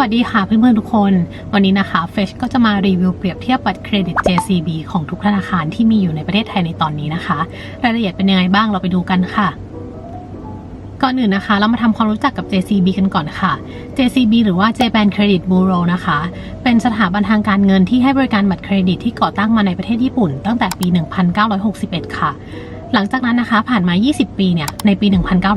วัสดีค่ะเพื่อนๆทุกคน วันนี้นะคะเฟชก็จะมารีวิวเปรียบเทียบบัตรเครดิต JCB ของทุกธนาคารที่มีอยู่ในประเทศไทยในตอนนี้นะคะ รายละเอียดเป็นยังไงบ้างเราไปดูกันค่ะ ก่อนอื่นนะคะ เรามาทำความรู้จักกับ JCB กันก่อนค่ะ JCB หรือว่า Japan Credit Bureau นะคะ เป็นสถาบันทางการเงินที่ให้บริการบัตรเครดิตที่ก่อตั้งมาในประเทศญี่ปุ่น ตั้งแต่ปี 1961 ค่ะ หลังจากนั้นนะคะ ผ่านมา 20 ปีเนี่ยในปี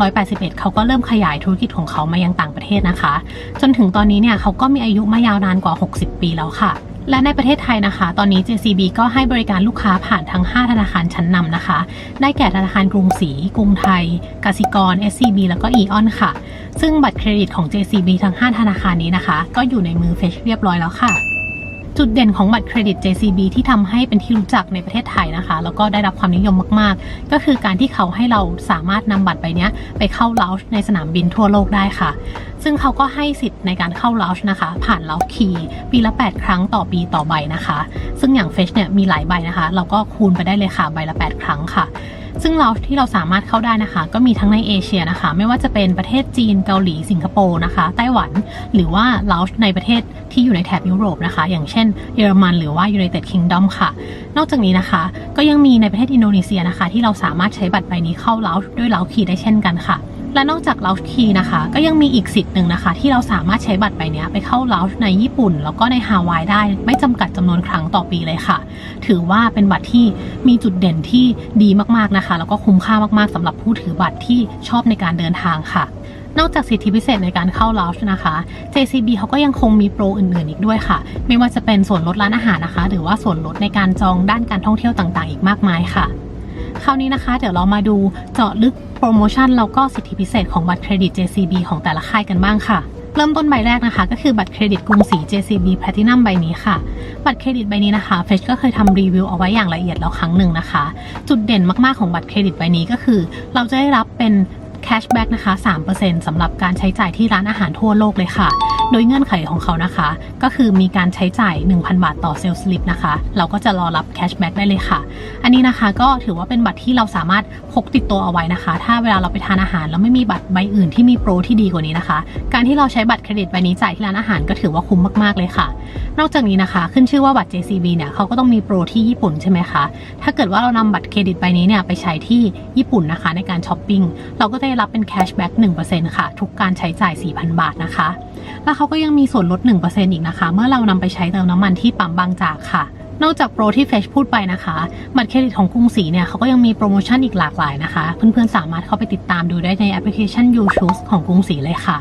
1981 เขาก็เริ่มขยายธุรกิจของเขามายังต่างประเทศนะคะ จนถึงตอนนี้เนี่ยเขาก็มีอายุมายาวนานกว่า 60 ปีแล้วค่ะและในประเทศไทยนะคะ ตอนนี้ JCB ก็ให้บริการลูกค้าผ่านทั้ง 5 ธนาคารชั้นนำนะคะ ได้แก่ธนาคารกรุงศรี กรุงไทย กสิกร SCB แล้วก็ EON ค่ะ ซึ่งบัตรเครดิตของ JCB ทั้ง 5 ธนาคารนี้นะคะ ก็อยู่ในมือเฟชเรียบร้อยแล้วค่ะ จุดเด่นของบัตรเครดิต JCB ที่ทำให้เป็นที่รู้จักในประเทศไทยนะคะ แล้วก็ได้รับความนิยมมาก ๆ ก็คือการที่เขาให้เราสามารถนำบัตรใบนี้ไปเข้าลาวช์ในสนามบินทั่วโลกได้ค่ะ ซึ่งเขาก็ให้สิทธิ์ในการเข้าลาวช์นะคะ ผ่านลาวคีปีละ 8 ครั้งต่อปีต่อใบนะคะ ซึ่งอย่างเฟชเนี่ยมีหลายใบนะคะ เราก็คูณไปได้เลยค่ะใบละ 8 ครั้งค่ะ ซึ่งเราที่เราสามารถเข้าได้นะคะ ก็มีทั้งในเอเชียนะคะ ไม่ว่าจะเป็นประเทศจีนเกาหลีสิงคโปร์นะคะ ไต้หวัน หรือว่าลาวในประเทศที่อยู่ในแถบยุโรปนะคะ อย่างเช่นเยอรมันหรือว่า United Kingdom ค่ะ นอกจากนี้นะคะ ก็ยังมีในประเทศอินโดนีเซียนะคะ ที่เราสามารถใช้บัตรใบนี้เข้าลาวด้วยลาวคีได้เช่นกันค่ะ และนอกจากลาวคีนะคะ ก็ยังมีอีกสิทธิ์หนึ่งนะคะ ที่เราสามารถใช้บัตรใบนี้ไปเข้าลาวในญี่ปุ่น แล้วก็ในฮาวายได้ ไม่จำกัดจำนวนครั้งต่อปีเลยค่ะ ถือว่าเป็นบัตรที่มีจุดเด่นที่ดีมากๆนะคะ แล้วก็คุ้มค่ามากๆสำหรับผู้ถือบัตรที่ชอบในการเดินทางค่ะนอกจากสิทธิพิเศษในการเข้าลาวช์นะคะ JCB เขาก็ยังคงมีโปรอื่นๆ อีกด้วยค่ะ ไม่ว่าจะเป็นส่วนลดร้านอาหารนะคะ หรือว่าส่วนลดในการจองด้านการท่องเที่ยวต่างๆ อีกมากมายค่ะ คราวนี้นะคะ เดี๋ยวเรามาดูเจาะลึก โปรโมชั่นแล้วก็สิทธิพิเศษของบัตรเครดิต JCB ของแต่ละค่ายกันบ้างค่ะ เริ่มต้นใบแรกนะคะ ก็คือบัตรเครดิตกรุงศรี JCB Platinum ใบนี้ค่ะ บัตรเครดิตใบนี้นะคะเฟชก็เคยทำรีวิวเอาไว้อย่างละเอียดแล้วครั้งหนึ่งนะคะ จุดเด่นมากๆของบัตรเครดิตใบนี้ก็คือ เราจะได้รับเป็นแคชแบ็กนะคะ 3%สำหรับการใช้จ่ายที่ร้านอาหารทั่วโลกเลยค่ะ โดยเงื่อนไขของเขานะคะ ก็คือมีการใช้จ่าย 1,000 บาทต่อเซลล์สลิปนะคะ เราก็จะรอรับแคชแบ็กได้เลยค่ะ อันนี้นะคะก็ถือว่าเป็นบัตรที่เราสามารถพกติดตัวเอาไว้นะคะ ถ้าเวลาเราไปทานอาหารแล้วไม่มีบัตรใบอื่นที่มีโปรที่ดีกว่านี้นะคะ การที่เราใช้บัตรเครดิตใบนี้จ่ายที่ร้านอาหารก็ถือว่าคุ้มมากๆเลยค่ะ นอกจากนี้นะคะ ขึ้นชื่อว่าบัตร JCB เนี่ยเขาก็ต้องมีโปรที่ญี่ปุ่นใช่ไหมคะ ถ้าเกิดว่าเรานำบัตรเครดิตใบนี้เนี่ยไปใช้ที่ญี่ปุ่นนะคะในการช้อปปิ้ง เราก็จะได้รับเป็นแคชแบ็ก1%ค่ะ ทุกการใช้จ่าย 4,000 บาทนะคะ แล้วเขาก็ยังมีส่วนลด 1%อีกนะคะ เมื่อเรานำไปใช้เติมน้ำมันที่ปั๊มบางจากค่ะ นอกจากโปรที่เฟชพูดไปนะคะบัตรเครดิตของกรุงศรีเนี่ยเขาก็ยังมีโปรโมชั่นอีกหลากหลายนะคะ เพื่อนๆสามารถเข้าไปติดตามดูได้ในแอปพลิเคชัน You Choose ของกรุงศรีเลยค่ะ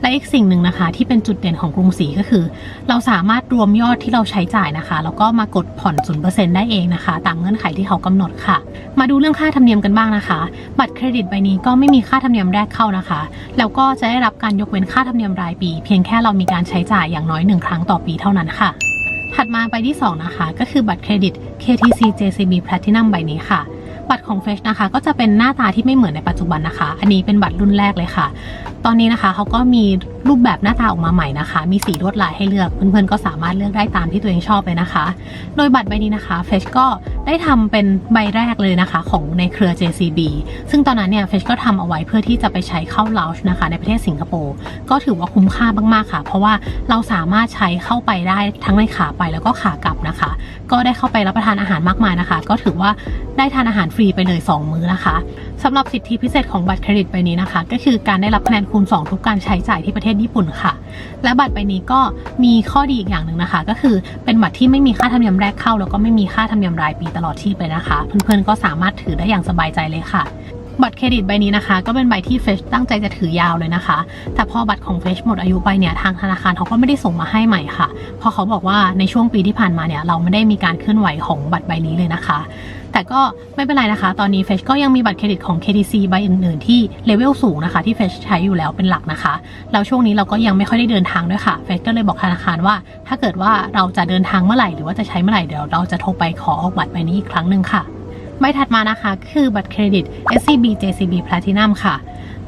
และอีกสิ่งหนึ่งนะคะ ที่เป็นจุดเด่นของกรุงศรีก็คือ เราสามารถรวมยอดที่เราใช้จ่ายนะคะ แล้วก็มากดผ่อน0%ได้เองนะคะ ตามเงื่อนไขที่เขากำหนดค่ะ มาดูเรื่องค่าธรรมเนียมกันบ้างนะคะ บัตรเครดิตใบนี้ก็ไม่มีค่าธรรมเนียมแรกเข้านะคะ แล้วก็จะได้รับการยกเว้นค่าธรรมเนียมรายปี เพียงแค่เรามีการใช้จ่ายอย่างน้อยหนึ่งครั้งต่อปีเท่านั้นค่ะ ถัดมาใบที่ 2 นะคะ ก็คือบัตรเครดิต KTC JCB Platinum ใบนี้ค่ะ บัตรของ f ฟ e s h นะคะ ก็จะเป็นหน้าตาที่ไม่เหมือนในปัจจุบันนะคะ อันนี้เป็นบัตรรุ่นแรกเลยค่ะ ตอนนี้นะคะเขาก็มี รูปแบบหน้าตาออกมาใหม่นะคะ มีสีลวดลายให้เลือก เพื่อนๆก็สามารถเลือกได้ตามที่ตัวเองชอบเลยนะคะ โดยบัตรใบนี้นะคะ Fresh ก็ได้ทำเป็นใบแรกเลยนะคะของในเครือ JCB ซึ่งตอนนั้นเนี่ย Fresh ก็ทำเอาไว้เพื่อที่จะไปใช้เข้าลาวช์นะคะ ในประเทศสิงคโปร์ก็ถือว่าคุ้มค่ามากๆค่ะ เพราะว่าเราสามารถใช้เข้าไปได้ทั้งในขาไปแล้วก็ขากลับนะคะ ก็ได้เข้าไปรับประทานอาหารมากมายนะคะ ก็ถือว่าได้ทานอาหารฟรีไปเลย 2 มื้อนะคะสำหรับสิทธิพิเศษของบัตรเครดิตใบนี้นะคะ ก็คือการได้รับคะแนนคูณ 2 ทุกการใช้จ่ายที่ประเทศญี่ปุ่นค่ะ และบัตรใบนี้ก็มีข้อดีอีกอย่างหนึ่งนะคะ ก็คือเป็นบัตรที่ไม่มีค่าธรรมเนียมแรกเข้า แล้วก็ไม่มีค่าธรรมเนียมรายปีตลอดชีพเลยนะคะ เพื่อนๆก็สามารถถือได้อย่างสบายใจเลยค่ะ บัตรเครดิตใบนี้นะคะ ก็เป็นใบที่เฟชตั้งใจจะถือยาวเลยนะคะ แต่พอบัตรของเฟชหมดอายุไปเนี่ยทางธนาคารเขาก็ไม่ได้ส่งมาให้ใหม่ค่ะเพราะเขาบอกว่าในช่วงปีที่ผ่านมาเนี่ยเราไม่ได้มีการเคลื่อนไหวของบัตรใบนี้เลยนะคะ แต่ก็ไม่เป็นไรนะคะ ตอนนี้เฟชก็ยังมีบัตรเครดิตของ KTC ใบอื่นๆ ที่เลเวลสูงนะคะที่เฟชใช้อยู่แล้วเป็นหลักนะคะแล้วช่วงนี้เราก็ยังไม่ค่อยได้เดินทางด้วยค่ะเฟชก็เลยบอกธนาคารว่า ถ้าเกิดว่าเราจะเดินทางเมื่อไหร่หรือว่าจะใช้เมื่อไหร่เดี๋ยวเราจะโทรไปขอออกบัตรใบนี้อีกครั้งหนึ่งค่ะ ใบถัดมานะคะคือบัตรเครดิต SCB JCB Platinum ค่ะ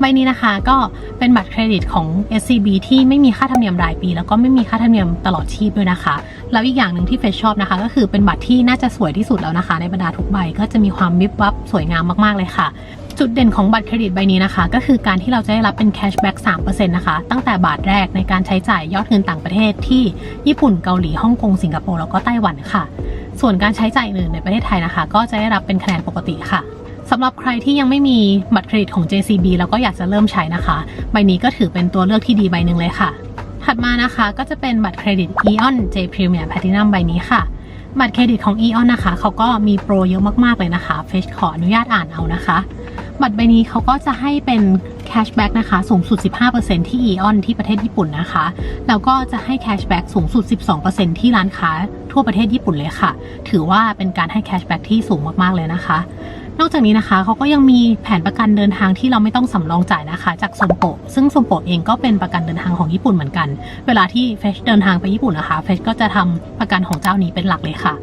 ใบนี้นะคะก็เป็นบัตรเครดิตของ SCB ที่ไม่มีค่าธรรมเนียมรายปี แล้วก็ไม่มีค่าธรรมเนียมตลอดชีพด้วยนะคะ แล้วอีกอย่างหนึ่งที่เฟชชอบนะคะ ก็คือเป็นบัตรที่น่าจะสวยที่สุดแล้วนะคะ ในบรรดาทุกใบก็จะมีความวิบวับสวยงามมากๆเลยค่ะจุดเด่นของบัตรเครดิตใบนี้นะคะ ก็คือการที่เราจะได้รับเป็นแคชแบ็ก3%นะคะ ตั้งแต่บาทแรกในการใช้จ่ายยอดเงินต่างประเทศที่ญี่ปุ่นเกาหลีฮ่องกงสิงคโปร์แล้วก็ไต้หวันค่ะ ส่วนการใช้จ่ายอื่นในประเทศไทยนะคะ ก็จะได้รับเป็นคะแนนปกติค่ะสำหรับใครที่ยังไม่มีบัตรเครดิตของ JCB แล้วก็อยากจะเริ่มใช้นะคะ ใบนี้ก็ถือเป็นตัวเลือกที่ดีใบหนึ่งเลยค่ะ ถัดมานะคะก็จะเป็นบัตรเครดิต Eon J Premium Platinum ใบนี้ค่ะ บัตรเครดิตของ Eon นะคะเขาก็มีโปรเยอะมากๆเลยนะคะเฟชขออนุญาตอ่านเอานะคะ บัตรใบนี้เขาก็จะให้เป็นแคชแบ็กนะคะสูงสุด 15%ที่ Eon ที่ประเทศญี่ปุ่นนะคะ แล้วก็จะให้แคชแบ็กสูงสุด 12%ที่ร้านค้า ทั่วประเทศญี่ปุ่นเลยค่ะ ถือว่าเป็นการให้แคชแบ็กที่สูงมากๆเลยนะคะ นอกจากนี้นะคะเขาก็ยังมีแผนประกันเดินทางที่เราไม่ต้องสำรองจ่ายนะคะ จากสมโปะซึ่งสมโปะเองก็เป็นประกันเดินทางของญี่ปุ่นเหมือนกัน เวลาที่เฟชเดินทางไปญี่ปุ่นนะคะเฟชก็จะทำประกันของเจ้านี้เป็นหลักเลยค่ะ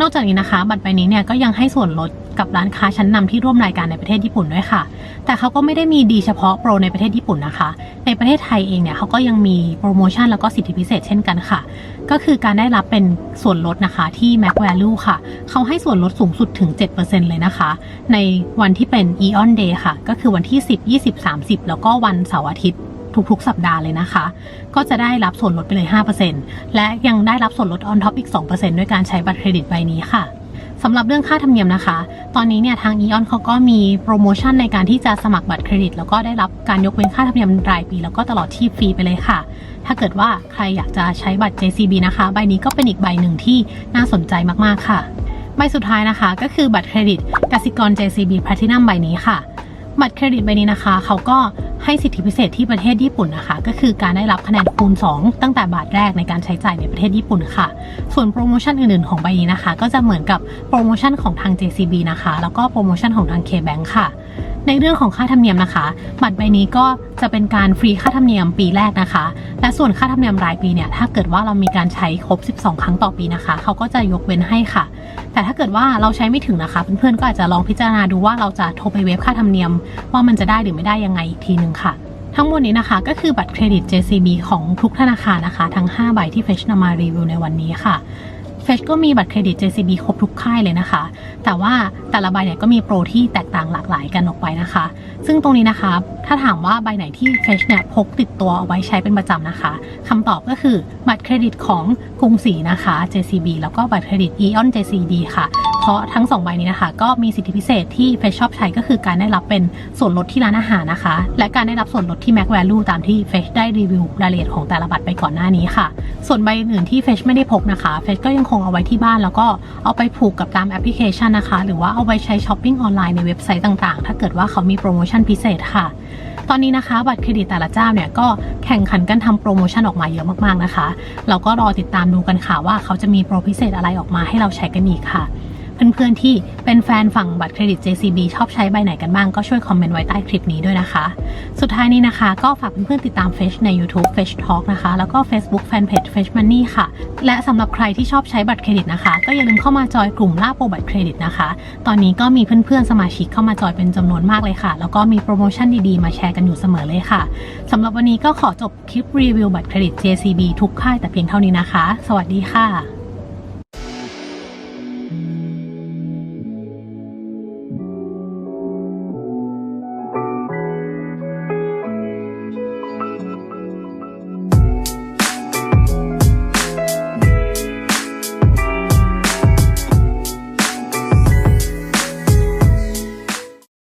นอกจากนี้นะคะ บัตรใบนี้เนี่ยก็ยังให้ส่วนลด กับร้านค้าชั้นนำที่ร่วมรายการในประเทศญี่ปุ่นด้วยค่ะ แต่เขาก็ไม่ได้มีดีเฉพาะโปรในประเทศญี่ปุ่นนะคะ ในประเทศไทยเองเนี่ยเขาก็ยังมีโปรโมชั่นแล้วก็สิทธิพิเศษเช่นกันค่ะ ก็คือการได้รับเป็นส่วนลดนะคะที่ Mac Value ค่ะ เขาให้ส่วนลดสูงสุดถึง 7%เลยนะคะ ในวันที่เป็น Eon Day ค่ะ ก็คือวันที่ 10 20 30 แล้วก็วันเสาร์อาทิตย์ทุกๆ สัปดาห์เลยนะคะ ก็จะได้รับส่วนลดไปเลย 5%และยังได้รับส่วนลด on top อีก 2%ด้วยการใช้บัตรเครดิตใบนี้ค่ะ สำหรับเรื่องค่าธรรมเนียมนะคะ ตอนนี้เนี่ยทาง e ออนเขาก็มีโปรโมชั่นในการที่จะสมัครบัตรเครดิต แล้วก็ได้รับการยกเว้นค่าธรรมเนียมรายปี แล้วก็ตลอดที่ฟรีไปเลยค่ะ ถ้าเกิดว่าใครอยากจะใช้บัตร JCB นะคะ ใบนี้ก็เป็นอีกใบหนึ่งที่น่าสนใจมากๆค่ะ ใบสุดท้ายนะคะ ก็คือบัตรเครดิตกสิกร JCB Platinum ใบนี้ค่ะ บัตรเครดิตใบนี้นะคะ เขาก็ให้สิทธิพิเศษที่ประเทศญี่ปุ่นนะคะ ก็คือการได้รับคะแนนคูณ 2 ตั้งแต่บาทแรกในการใช้จ่ายในประเทศญี่ปุ่นค่ะ ส่วนโปรโมชั่นอื่นๆ ของใบนี้นะคะ ก็จะเหมือนกับโปรโมชั่นของทาง JCB นะคะ แล้วก็โปรโมชั่นของทาง KBank ค่ะ ในเรื่องของค่าธรรมเนียมนะคะ บัตรใบนี้ก็จะเป็นการฟรีค่าธรรมเนียมปีแรกนะคะ และส่วนค่าธรรมเนียมรายปีเนี่ยถ้าเกิดว่าเรามีการใช้ครบ 12 ครั้งต่อปีนะคะ เขาก็จะยกเว้นให้ค่ะ แต่ถ้าเกิดว่าเราใช้ไม่ถึงนะคะ เพื่อนๆก็อาจจะลองพิจารณาดูว่าเราจะโทรไปเว็บค่าธรรมเนียม ว่ามันจะได้หรือไม่ได้ยังไงอีกทีหนึ่งค่ะทั้งหมดนี้นะคะก็คือบัตรเครดิต JCB ของทุกธนาคารนะคะ ทั้ง 5 ใบที่เฟชนำมารีวิวในวันนี้ค่ะ เฟชก็มีบัตรเครดิต JCB ครบทุกค่ายเลยนะคะ แต่ว่าแต่ละใบเนี่ยก็มีโปรที่แตกต่างหลากหลายกันออกไปนะคะ ซึ่งตรงนี้นะคะ ถ้าถามว่าใบไหนที่เฟชเนี่ยพกติดตัวเอาไว้ใช้เป็นประจำนะคะคำตอบก็คือบัตรเครดิตของกรุงศรีนะคะ JCB แล้วก็บัตรเครดิต Eon JCB ค่ะ เพราะทั้ง 2 ใบนี้นะคะ ก็มีสิทธิพิเศษที่เฟชชอบใช้ก็คือการได้รับเป็นส่วนลดที่ร้านอาหารนะคะ และการได้รับส่วนลดที่ Mac Value ตามที่เฟชได้รีวิวรายละเอียดของแต่ละบัตรไปก่อนหน้านี้ค่ะ ส่วนใบอื่นที่เฟชไม่ได้พกนะคะเฟชก็ยังคงเอาไว้ที่บ้านแล้วก็เอาไปผูกกับตามแอปพลิเคชันนะคะ หรือว่าเอาไว้ใช้ช้อปปิ้งออนไลน์ในเว็บไซต์ต่างๆ ถ้าเกิดว่าเขามีโปรโมชั่นพิเศษค่ะตอนนี้นะคะบัตรเครดิตแต่ละเจ้าเนี่ยก็แข่งขันกันทำโปรโมชั่นออกมาเยอะมากๆนะคะ เราก็รอติดตามดูกันค่ะว่าเขาจะมีโปรพิเศษอะไรออกมาให้เราใช้กันอีกค่ะ เพื่อนๆที่เป็นแฟนฝั่งบัตรเครดิต JCB ชอบใช้ใบไหนกันบ้างก็ช่วยคอมเมนต์ไว้ใต้คลิปนี้ด้วยนะคะ สุดท้ายนี้นะคะ ก็ฝากเพื่อนๆติดตามเฟชใน YouTube f e s h Talk นะคะ แล้วก็ Facebook Fanpage f e s h Money ค่ะ และสำหรับใครที่ชอบใช้บัตรเครดิตนะคะ ก็อย่าลืมเข้ามาจอยกลุ่มล่าโปรบัตรเครดิตนะคะ ตอนนี้ก็มีเพื่อนๆสมาชิกเข้ามาจอยเป็นจำนวนมากเลยค่ะ แล้วก็มีโปรโมชั่นดีๆมาแชร์กันอยู่เสมอเลยค่ะสำหรับวันนี้ก็ขอจบคลิปรีวิวบัตรเครดิต JCB ทุกค่ายแต่เพียงเท่านี้นะคะ สวัสดีค่ะ